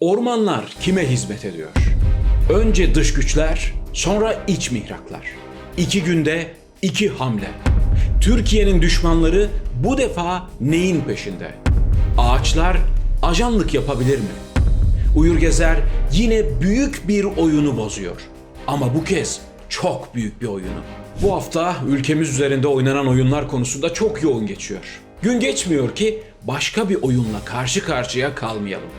Ormanlar kime hizmet ediyor? Önce dış güçler, sonra iç mihraklar. İki günde iki hamle. Türkiye'nin düşmanları bu defa neyin peşinde? Ağaçlar ajanlık yapabilir mi? Uyur Gezer yine büyük bir oyunu bozuyor. Ama bu kez çok büyük bir oyunu. Bu hafta ülkemiz üzerinde oynanan oyunlar konusunda çok yoğun geçiyor. Gün geçmiyor ki başka bir oyunla karşı karşıya kalmayalım.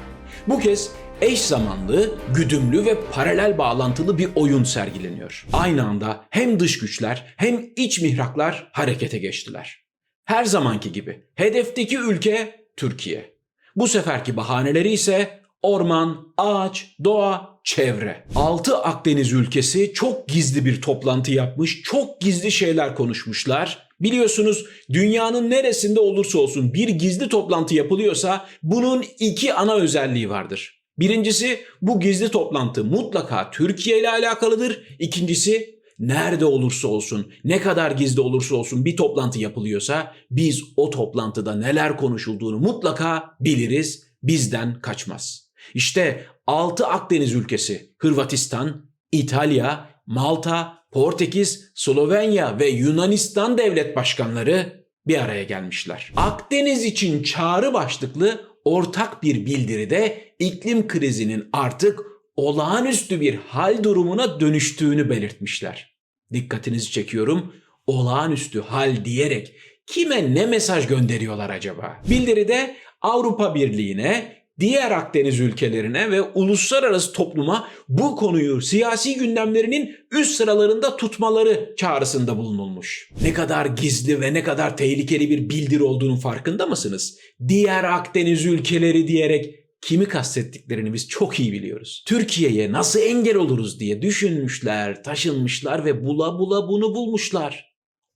Bu kez eş zamanlı, güdümlü ve paralel bağlantılı bir oyun sergileniyor. Aynı anda hem dış güçler hem iç mihraklar harekete geçtiler. Her zamanki gibi hedefteki ülke Türkiye. Bu seferki bahaneleri ise orman, ağaç, doğa, çevre. 6 Akdeniz ülkesi çok gizli bir toplantı yapmış, çok gizli şeyler konuşmuşlar. Biliyorsunuz dünyanın neresinde olursa olsun bir gizli toplantı yapılıyorsa bunun iki ana özelliği vardır. Birincisi bu gizli toplantı mutlaka Türkiye ile alakalıdır. İkincisi nerede olursa olsun, ne kadar gizli olursa olsun bir toplantı yapılıyorsa biz o toplantıda neler konuşulduğunu mutlaka biliriz, bizden kaçmaz. İşte 6 Akdeniz ülkesi Hırvatistan, İtalya, Malta, Portekiz, Slovenya ve Yunanistan devlet başkanları bir araya gelmişler. Akdeniz için çağrı başlıklı ortak bir bildiride iklim krizinin artık olağanüstü bir hal durumuna dönüştüğünü belirtmişler. Dikkatinizi çekiyorum. Olağanüstü hal diyerek kime ne mesaj gönderiyorlar acaba? Bildiride Avrupa Birliği'ne, diğer Akdeniz ülkelerine ve uluslararası topluma bu konuyu siyasi gündemlerinin üst sıralarında tutmaları çağrısında bulunulmuş. Ne kadar gizli ve ne kadar tehlikeli bir bildiri olduğunun farkında mısınız? Diğer Akdeniz ülkeleri diyerek kimi kastettiklerini biz çok iyi biliyoruz. Türkiye'ye nasıl engel oluruz diye düşünmüşler, taşınmışlar ve bula bula bunu bulmuşlar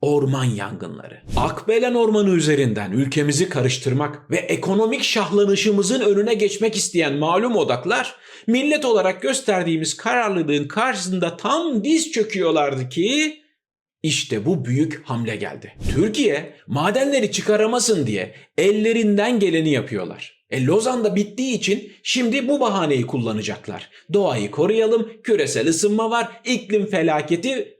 orman yangınları. Akbelen Ormanı üzerinden ülkemizi karıştırmak ve ekonomik şahlanışımızın önüne geçmek isteyen malum odaklar millet olarak gösterdiğimiz kararlılığın karşısında tam diz çöküyorlardı ki işte bu büyük hamle geldi. Türkiye madenleri çıkaramasın diye ellerinden geleni yapıyorlar. E Lozan'da bittiği için şimdi bu bahaneyi kullanacaklar. Doğayı koruyalım, küresel ısınma var, iklim felaketi.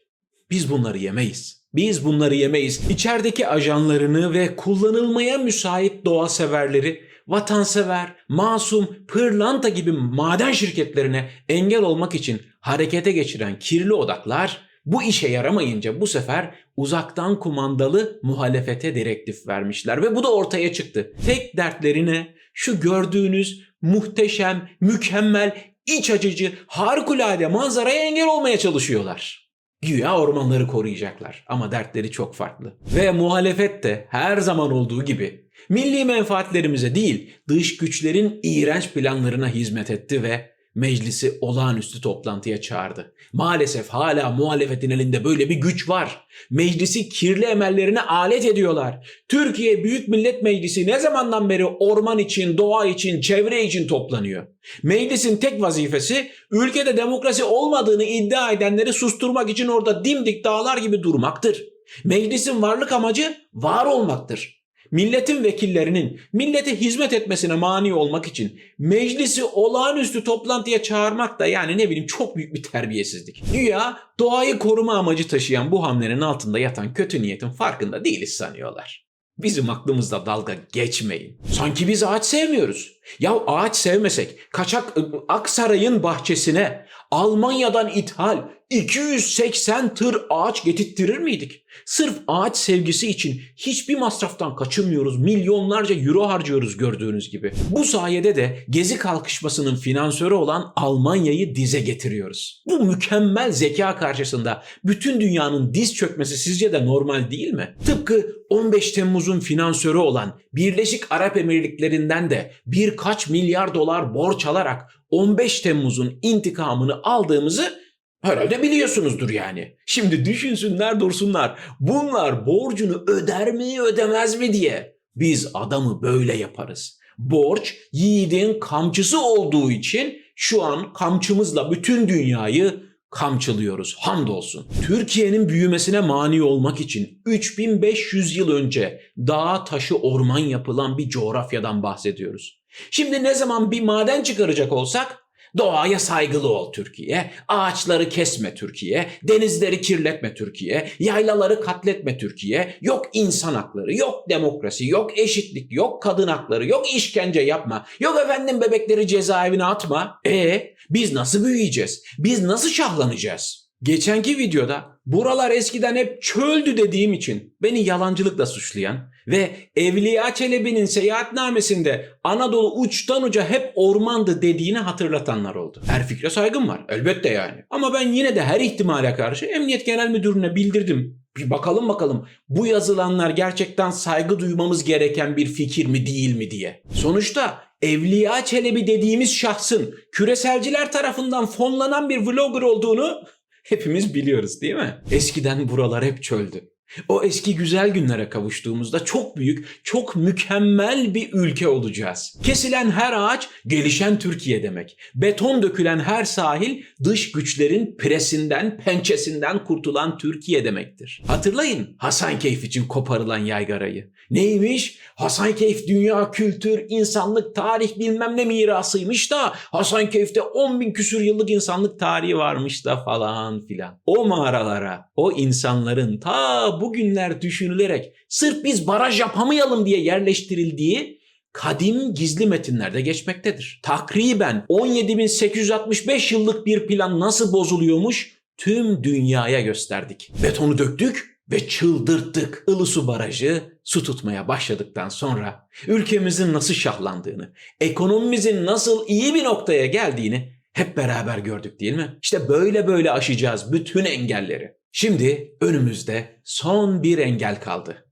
Biz bunları yemeyiz. Biz bunları yemeyiz. İçerideki ajanlarını ve kullanılmaya müsait doğa severleri, vatansever, masum, pırlanta gibi maden şirketlerine engel olmak için harekete geçiren kirli odaklar bu işe yaramayınca bu sefer uzaktan kumandalı muhalefete direktif vermişler ve bu da ortaya çıktı. Tek dertlerine şu gördüğünüz muhteşem, mükemmel, iç açıcı, harikulade manzaraya engel olmaya çalışıyorlar. Güya ormanları koruyacaklar ama dertleri çok farklı. Ve muhalefet de her zaman olduğu gibi milli menfaatlerimize değil dış güçlerin iğrenç planlarına hizmet etti ve meclisi olağanüstü toplantıya çağırdı. Maalesef hala muhalefetin elinde böyle bir güç var. Meclisi kirli emellerine alet ediyorlar. Türkiye Büyük Millet Meclisi ne zamandan beri orman için, doğa için, çevre için toplanıyor? Meclisin tek vazifesi ülkede demokrasi olmadığını iddia edenleri susturmak için orada dimdik dağlar gibi durmaktır. Meclisin varlık amacı var olmaktır. Milletin vekillerinin millete hizmet etmesine mani olmak için meclisi olağanüstü toplantıya çağırmak da yani ne bileyim çok büyük bir terbiyesizlik. Güya doğayı koruma amacı taşıyan bu hamlenin altında yatan kötü niyetin farkında değiliz sanıyorlar. Bizim aklımızda dalga geçmeyin. Sanki biz ağaç sevmiyoruz. Ya ağaç sevmesek kaçak ı, Aksaray'ın bahçesine Almanya'dan ithal 280 tır ağaç getirttirir miydik? Sırf ağaç sevgisi için hiçbir masraftan kaçınmıyoruz. Milyonlarca euro harcıyoruz gördüğünüz gibi. Bu sayede de Gezi kalkışmasının finansörü olan Almanya'yı dize getiriyoruz. Bu mükemmel zeka karşısında bütün dünyanın diz çökmesi sizce de normal değil mi? Tıpkı 15 Temmuz'un finansörü olan Birleşik Arap Emirlikleri'nden de birkaç milyar dolar borç alarak 15 Temmuz'un intikamını aldığımızı Herhalde biliyorsunuzdur yani. Şimdi düşünsünler dursunlar. Bunlar borcunu öder mi ödemez mi diye. Biz adamı böyle yaparız. Borç yiğidin kamçısı olduğu için şu an kamçımızla bütün dünyayı kamçılıyoruz. Hamdolsun. Türkiye'nin büyümesine mani olmak için 3500 yıl önce dağ taşı orman yapılan bir coğrafyadan bahsediyoruz. Şimdi ne zaman bir maden çıkaracak olsak Doğaya saygılı ol Türkiye, ağaçları kesme Türkiye, denizleri kirletme Türkiye, yaylaları katletme Türkiye, yok insan hakları, yok demokrasi, yok eşitlik, yok kadın hakları, yok işkence yapma, yok efendim bebekleri cezaevine atma. E biz nasıl büyüyeceğiz? Biz nasıl şahlanacağız? Geçenki videoda buralar eskiden hep çöldü dediğim için beni yalancılıkla suçlayan ve Evliya Çelebi'nin seyahatnamesinde Anadolu uçtan uca hep ormandı dediğini hatırlatanlar oldu. Her fikre saygım var elbette yani. Ama ben yine de her ihtimale karşı Emniyet Genel Müdürü'ne bildirdim. Bir bakalım bakalım bu yazılanlar gerçekten saygı duymamız gereken bir fikir mi değil mi diye. Sonuçta Evliya Çelebi dediğimiz şahsın küreselciler tarafından fonlanan bir vlogger olduğunu hepimiz biliyoruz değil mi? Eskiden buralar hep çöldü. O eski güzel günlere kavuştuğumuzda çok büyük, çok mükemmel bir ülke olacağız. Kesilen her ağaç gelişen Türkiye demek. Beton dökülen her sahil dış güçlerin presinden, pençesinden kurtulan Türkiye demektir. Hatırlayın Hasankeyf için koparılan yaygarayı. Neymiş? Hasankeyf dünya kültür, insanlık, tarih bilmem ne mirasıymış da Hasankeyf'te 10 bin küsür yıllık insanlık tarihi varmış da falan filan. O mağaralara, o insanların ta bugünler düşünülerek sırf biz baraj yapamayalım diye yerleştirildiği kadim gizli metinlerde geçmektedir. Takriben 17.865 yıllık bir plan nasıl bozuluyormuş tüm dünyaya gösterdik. Betonu döktük ve çıldırttık. Ilısu Barajı su tutmaya başladıktan sonra ülkemizin nasıl şahlandığını, ekonomimizin nasıl iyi bir noktaya geldiğini hep beraber gördük değil mi? İşte böyle böyle aşacağız bütün engelleri. Şimdi önümüzde son bir engel kaldı.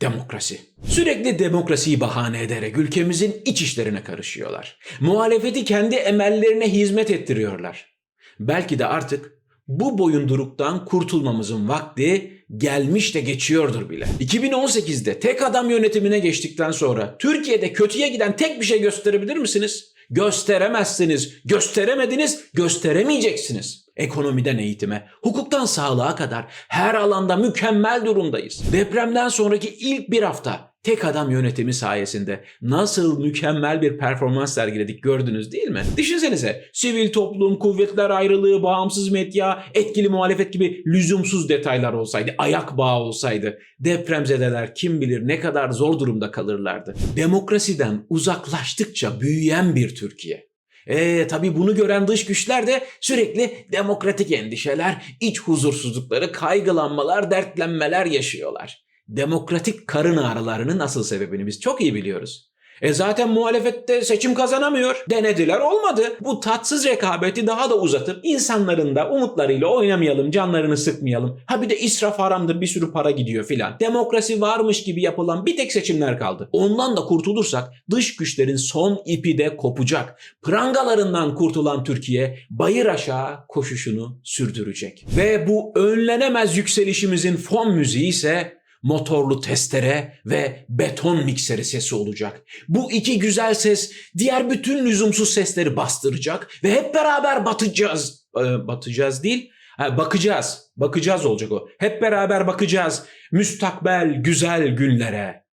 Demokrasi. Sürekli demokrasiyi bahane ederek ülkemizin iç işlerine karışıyorlar. Muhalefeti kendi emellerine hizmet ettiriyorlar. Belki de artık bu boyunduruktan kurtulmamızın vakti gelmiş de geçiyordur bile. 2018'de tek adam yönetimine geçtikten sonra Türkiye'de kötüye giden tek bir şey gösterebilir misiniz? Gösteremezsiniz. Gösteremediniz, gösteremeyeceksiniz. Ekonomiden eğitime, hukuktan sağlığa kadar her alanda mükemmel durumdayız. Depremden sonraki ilk bir hafta tek adam yönetimi sayesinde nasıl mükemmel bir performans sergiledik gördünüz değil mi? Düşünsenize sivil toplum, kuvvetler ayrılığı, bağımsız medya, etkili muhalefet gibi lüzumsuz detaylar olsaydı, ayak bağı olsaydı depremzedeler kim bilir ne kadar zor durumda kalırlardı. Demokrasiden uzaklaştıkça büyüyen bir Türkiye. E tabi bunu gören dış güçler de sürekli demokratik endişeler, iç huzursuzlukları, kaygılanmalar, dertlenmeler yaşıyorlar. Demokratik karın ağrılarının asıl sebebini biz çok iyi biliyoruz. E zaten muhalefette seçim kazanamıyor. Denediler olmadı. Bu tatsız rekabeti daha da uzatıp insanların da umutlarıyla oynamayalım, canlarını sıkmayalım. Ha bir de israf haramdır bir sürü para gidiyor filan. Demokrasi varmış gibi yapılan bir tek seçimler kaldı. Ondan da kurtulursak dış güçlerin son ipi de kopacak. Prangalarından kurtulan Türkiye bayır aşağı koşuşunu sürdürecek. Ve bu önlenemez yükselişimizin fon müziği ise motorlu testere ve beton mikseri sesi olacak. Bu iki güzel ses diğer bütün lüzumsuz sesleri bastıracak ve hep beraber batacağız. Ee, batacağız değil, bakacağız. Bakacağız olacak o. Hep beraber bakacağız müstakbel güzel günlere.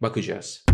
Bakacağız.